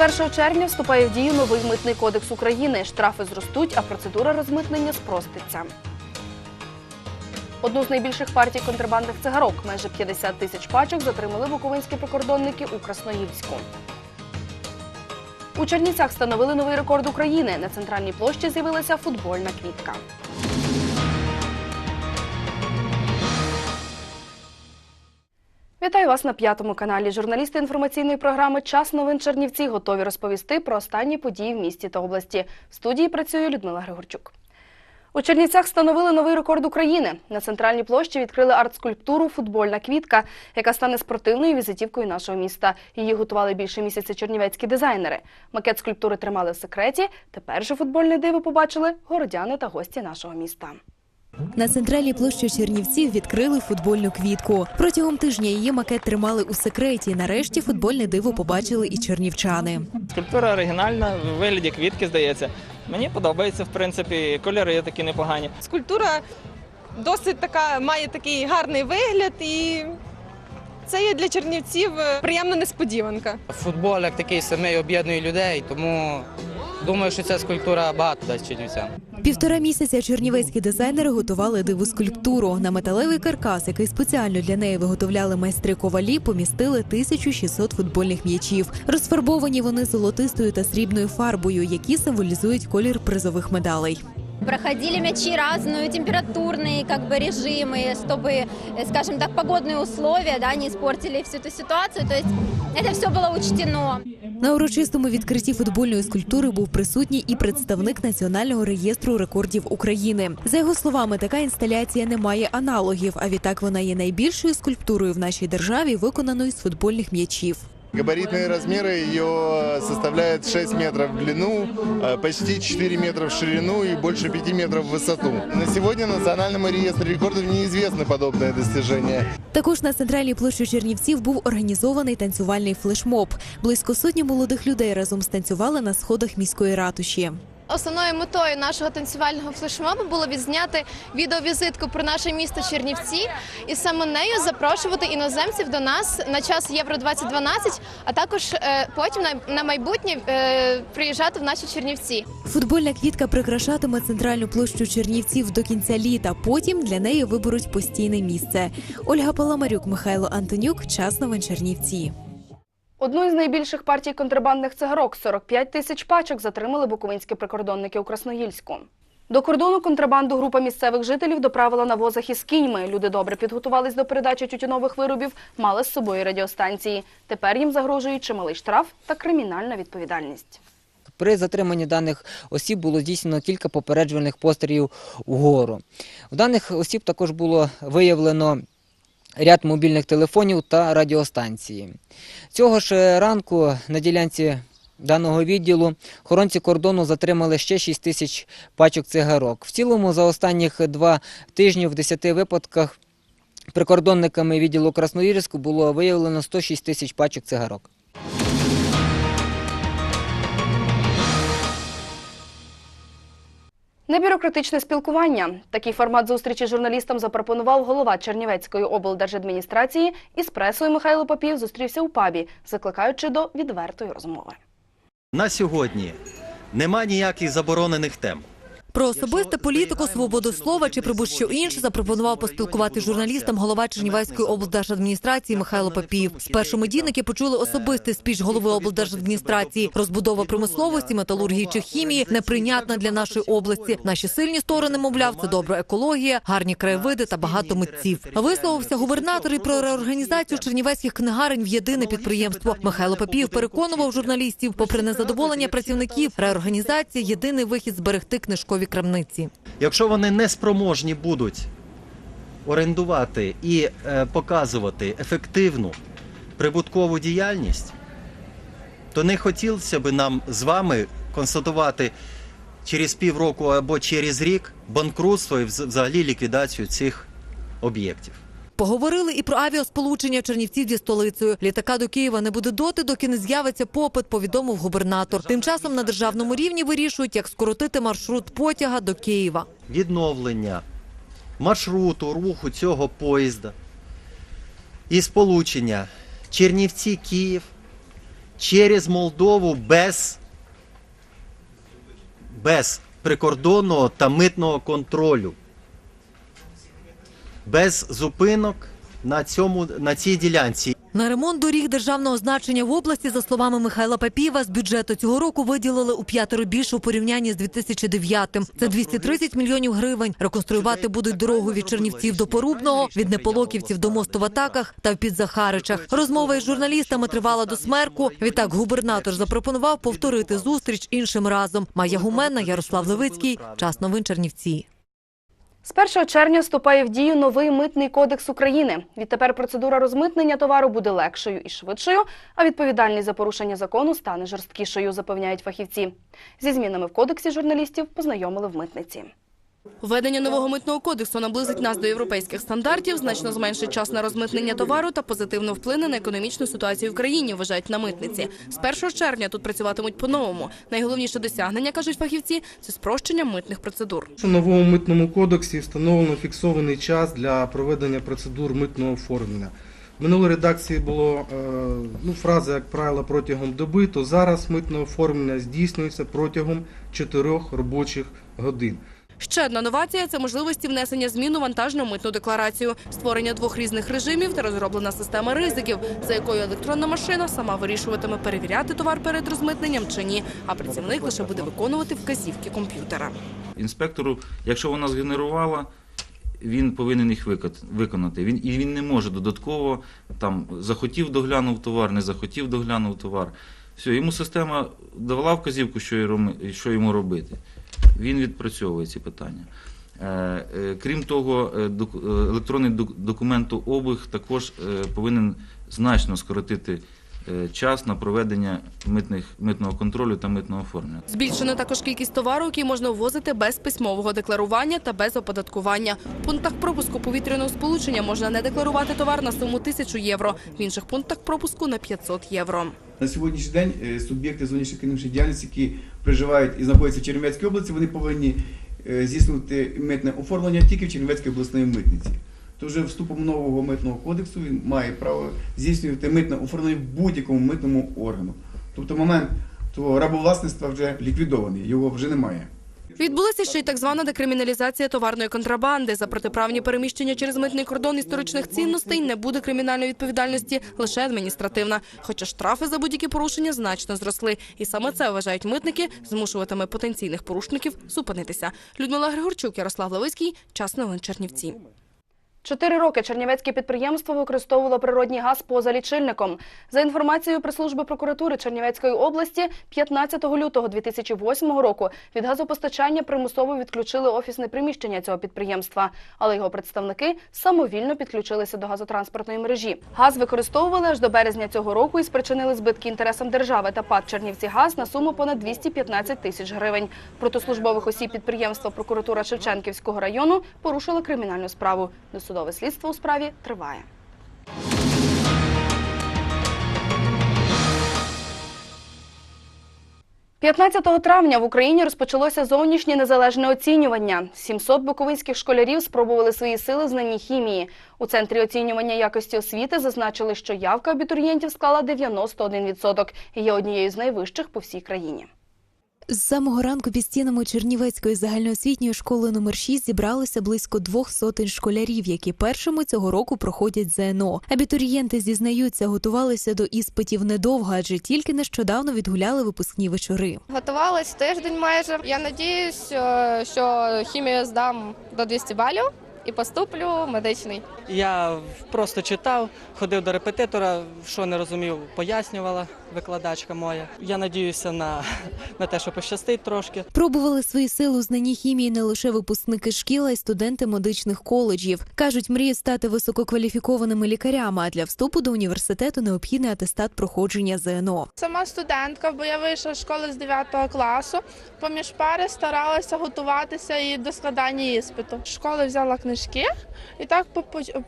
1 червня вступає в дію новий митний кодекс України. Штрафи зростуть, а процедура розмитнення спроститься. Одну з найбільших партій контрабандних цигарок, майже 50 тисяч пачок, затримали буковинські прикордонники у Красноїльську. У Чернівцях встановили новий рекорд України. На центральній площі з'явилася футбольна квітка. Вітаю вас на п'ятому каналі. Журналісти інформаційної програми Час новин Чернівці готові розповісти про останні події в місті та області. В студії працює Людмила Григорчук. У Чернівцях встановили новий рекорд України. На центральній площі відкрили арт-скульптуру Футбольна квітка, яка стане спортивною візитівкою нашого міста. Її готували більше місяця чернівецькі дизайнери. Макет скульптури тримали в секреті. Тепер же футбольне диво побачили городяни та гості нашого міста. На центральній площі Чернівців відкрили футбольну квітку. Протягом тижня її макет тримали у секреті. Нарешті футбольне диво побачили і чернівчани. Скульптура оригінальна, в вигляді квітки, здається. Мені подобається, в принципі, кольори такі непогані. скульптура досить така має такий гарний вигляд, і це є для чернівців е, приємна несподіванка. Футбол як такий самий об'єднує людей, тому думаю, що ця скульптура багато дасть чернівцям. Півтора місяця чернівецькі дизайнери готували диву скульптуру. На металевий каркас, який спеціально для неї виготовляли майстри ковалі, помістили 1600 футбольних м'ячів. Розфарбовані вони золотистою та срібною фарбою, які символізують колір призових медалей. Проходили мячи разную, температурные как бы режимы, чтобы, э, скажем так, погодные условия да, не испортили всю эту ситуацию. То есть это все было учтено. На урочистому відкритті футбольної скульптури був присутній і представник Національного реєстру рекордів України. За його словами, така інсталяція не має аналогів, а відтак вона є найбільшою скульптурою в нашій державі, виконаною з футбольних м'ячів. Габаритные размеры ее составляют 6 метров в длину, э, почти 4 метра в ширину и больше 5 метров в высоту. На сегодня Национальному реестру рекордов неизвестно подобное достижение. Також на центральній площі Чернівців був організований танцювальний флешмоб. Близько сотні молодих людей разом станцювали на сходах міської ратуші. Основною метою нашого танцювального флешмобу було відзняти відеовізитку про наше місто Чернівці і саме нею запрошувати іноземців до нас на час Євро 2012, а також е, потім на, майбутнє е, приїжджати в наші Чернівці. Футбольна квітка прикрашатиме центральну площу Чернівців до кінця літа. Потім для неї виберуть постійне місце. Ольга Паламарюк, Михайло Антонюк. Час новин Чернівці. Одну із найбільших партій контрабандних цигарок 45 тисяч пачок затримали буковинські прикордонники у Красноїльську. До кордону контрабанду група місцевих жителів доправила на возах із кіньми. Люди добре підготувались до передачі тютюнових виробів, мали з собою радіостанції. Тепер їм загрожують чималий штраф та кримінальна відповідальність. При затриманні даних осіб було здійснено кілька попереджувальних пострілів угору. У даних осіб також було виявлено ряд мобільних телефонів та радіостанції. Цього ж ранку на ділянці даного відділу охоронці кордону затримали ще 6 тисяч пачок цигарок. В цілому за останніх два тижні в 10 випадках прикордонниками відділу Красноїрську було виявлено 106 тисяч пачок цигарок. Небюрократичне спілкування. Такий формат зустрічі журналістам запропонував голова Чернівецької облдержадміністрації із пресою Михайло Попів зустрівся у пабі, закликаючи до відвертої розмови. На сьогодні нема ніяких заборонених тем. Про особисте політику, свободу слова чи про будь-що інше запропонував поспілкувати журналістам голова Чернівецької облдержадміністрації Михайло Папіїв. Спершу медійники почули особистий спіч голови облдержадміністрації. Розбудова промисловості, металургії чи хімії неприйнятна для нашої області. Наші сильні сторони, мовляв, це добра екологія, гарні краєвиди та багато митців. Висловився губернатор і про реорганізацію чернівецьких книгарень в єдине підприємство. Михайло Папіїв переконував журналістів, попри незадоволення працівників, реорганізація єдиний вихід зберегти книжкові крамниці. Якщо вони не спроможні будуть орендувати і е, показувати ефективну прибуткову діяльність, то не хотілося б нам з вами констатувати через півроку або через рік банкрутство і взагалі ліквідацію цих об'єктів. Поговорили і про авіасполучення Чернівців зі столицею. Літака до Києва не буде доти, доки не з'явиться попит, повідомив губернатор. Тим часом на державному рівні вирішують, як скоротити маршрут потяга до Києва. Відновлення маршруту руху цього поїзда і сполучення Чернівці-Київ через Молдову без, без прикордонного та митного контролю. Без зупинок на, цьому, на цій ділянці. На ремонт доріг державного значення в області, за словами Михайла Папієва, з бюджету цього року виділили у п'ятеро більше у порівнянні з 2009-м. Це 230 мільйонів гривень. Реконструювати будуть дорогу від Чернівців до Порубного, від Неполоківців до мосту в Атаках та в Підзахаричах. Розмова із журналістами тривала до смерку. Відтак губернатор запропонував повторити зустріч іншим разом. Майя Гуменна, Ярослав Левицький. Час новин Чернівці. З 1 червня вступає в дію новий митний кодекс України. Відтепер процедура розмитнення товару буде легшою і швидшою, а відповідальність за порушення закону стане жорсткішою, запевняють фахівці. Зі змінами в кодексі журналістів познайомили в митниці. Введення нового митного кодексу наблизить нас до європейських стандартів, значно зменшить час на розмитнення товару та позитивно вплине на економічну ситуацію в країні, вважають на митниці. З 1 червня тут працюватимуть по-новому. Найголовніше досягнення, кажуть фахівці, це спрощення митних процедур. У новому митному кодексі встановлено фіксований час для проведення процедур митного оформлення. В минулій редакції було е, ну, фраза, як правило, протягом доби, то зараз митне оформлення здійснюється протягом 4 робочих годин. Ще одна новація це можливості внесення змін у вантажну митну декларацію, створення двох різних режимів та розроблена система ризиків, за якою електронна машина сама вирішуватиме перевіряти товар перед розмитненням чи ні, а працівник лише буде виконувати вказівки комп'ютера. Інспектору, якщо вона згенерувала, він повинен їх виконати. Він, і він не може додатково там захотів доглянув товар, не захотів доглянув товар. Все, йому система давала вказівку, що, йому робити. Він відпрацьовує ці питання. Е, е, Крім того, е, електронний док- документообіг також повинен значно скоротити час на проведення митних, митного контролю та митного оформлення. Збільшена також кількість товару, який можна ввозити без письмового декларування та без оподаткування. В пунктах пропуску повітряного сполучення можна не декларувати товар на суму 1000 євро, в інших пунктах пропуску на 500 євро. На сьогоднішній день суб'єкти суб'єкти зовнішньоекономічної діяльності, які проживають і знаходяться в Чернівецькій області, вони повинні е, здійснювати митне оформлення тільки в Чернівецькій обласної митниці. То вже вступом нового митного кодексу він має право здійснювати митне оформлення в будь-якому митному органу. Тобто момент того рабовласництва вже ліквідований, його вже немає. Відбулася ще й так звана декриміналізація товарної контрабанди. За протиправні переміщення через митний кордон історичних цінностей не буде кримінальної відповідальності, лише адміністративна. Хоча штрафи за будь-які порушення значно зросли. І саме це вважають митники, змушуватиме потенційних порушників зупинитися. Людмила Григорчук, Ярослав Левицький. Час новин Чернівці. Чотири роки чернівецьке підприємство використовувало природній газ поза лічильником. За інформацією прес-служби прокуратури Чернівецької області, 15 лютого 2008 року від газопостачання примусово відключили офісне приміщення цього підприємства, але його представники самовільно підключилися до газотранспортної мережі. Газ використовували аж до березня цього року і спричинили збитки інтересам держави та ПАД Чернівцігаз на суму понад 215 тисяч гривень. Проти службових осіб підприємства прокуратура Шевченківського району порушила кримінальну справу. Досудове слідство у справі триває. – 15 травня в Україні розпочалося зовнішнє незалежне оцінювання. 700 буковинських школярів спробували свої сили в знанні хімії. У центрі оцінювання якості освіти зазначили, що явка абітурієнтів склала 91% і є однією з найвищих по всій країні. З самого ранку під стінами Чернівецької загальноосвітньої школи номер 6 зібралося близько двох сотень школярів, які першими цього року проходять ЗНО. Абітурієнти зізнаються, готувалися до іспитів недовго, адже тільки нещодавно відгуляли випускні вечори. Готувалась тиждень майже. Я надіюсь, е, що хімію здам до 200 балів і поступлю медичний. Я просто читав, ходив до репетитора, що не розумів, пояснювала викладачка моя. Я надіюся на, на те, що пощастить трошки. Пробували свої сили у знанні хімії не лише випускники шкіл, а й студенти медичних коледжів. кажуть, мріють стати висококваліфікованими лікарями. А для вступу до університету необхідний атестат проходження ЗНО. Сама студентка, бо я вийшла з школи з 9 класу. Поміж пари старалася готуватися і до складання іспиту. Школи взяла книжки і так по-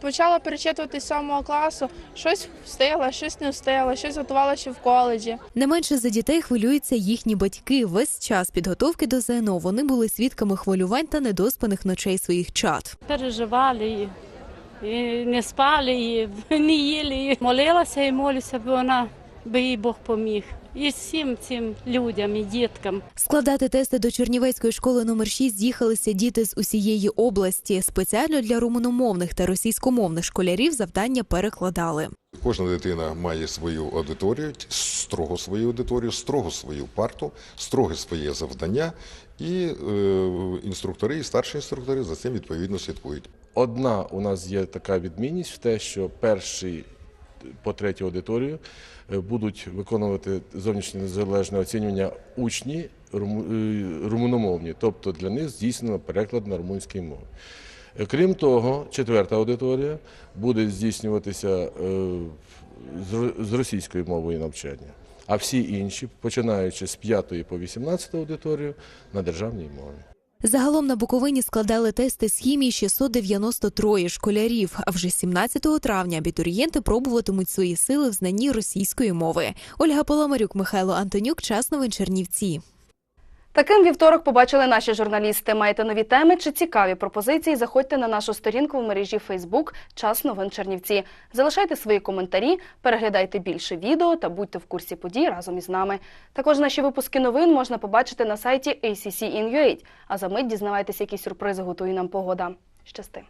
почала перечитувати з 7 класу. Щось встигла, щось не встигла, щось готувала ще в коледжі. Не менше за дітей хвилюються їхні батьки. Весь час підготовки до ЗНО вони були свідками хвилювань та недоспаних ночей своїх чад. переживали і, і не спали, і не їли. І молилася і молюся, бо вона би їй Бог поміг. І всім цим людям, і діткам. Складати тести до Чернівецької школи номер 6 з'їхалися діти з усієї області. Спеціально для румуномовних та російськомовних школярів завдання перекладали. Кожна дитина має свою аудиторію, строго свою аудиторію, строго свою парту, строге своє завдання, і е, інструктори, і старші інструктори за цим відповідно слідкують. Одна у нас є така відмінність в те, що перший по третю аудиторію е, будуть виконувати зовнішнє незалежне оцінювання учні е, румуномовні, тобто для них здійснено переклад на румунській мові. Е, Крім того, четверта аудиторія буде здійснюватися е, з російською мовою навчання, а всі інші, починаючи з 5 по 18 аудиторію, на державній мові. Загалом на Буковині складали тести з хімії 693 школярів. А вже 17 травня абітурієнти пробуватимуть свої сили в знанні російської мови. Ольга Поломарюк, Михайло Антонюк, час новин Чернівці. Таким вівторок побачили наші журналісти. Маєте нові теми чи цікаві пропозиції? Заходьте на нашу сторінку в мережі Facebook Час новин Чернівці. Залишайте свої коментарі, переглядайте більше відео та будьте в курсі подій разом із нами. Також наші випуски новин можна побачити на сайті ACC.in.ua. А за мить дізнавайтеся, які сюрпризи готує нам погода. Щасти!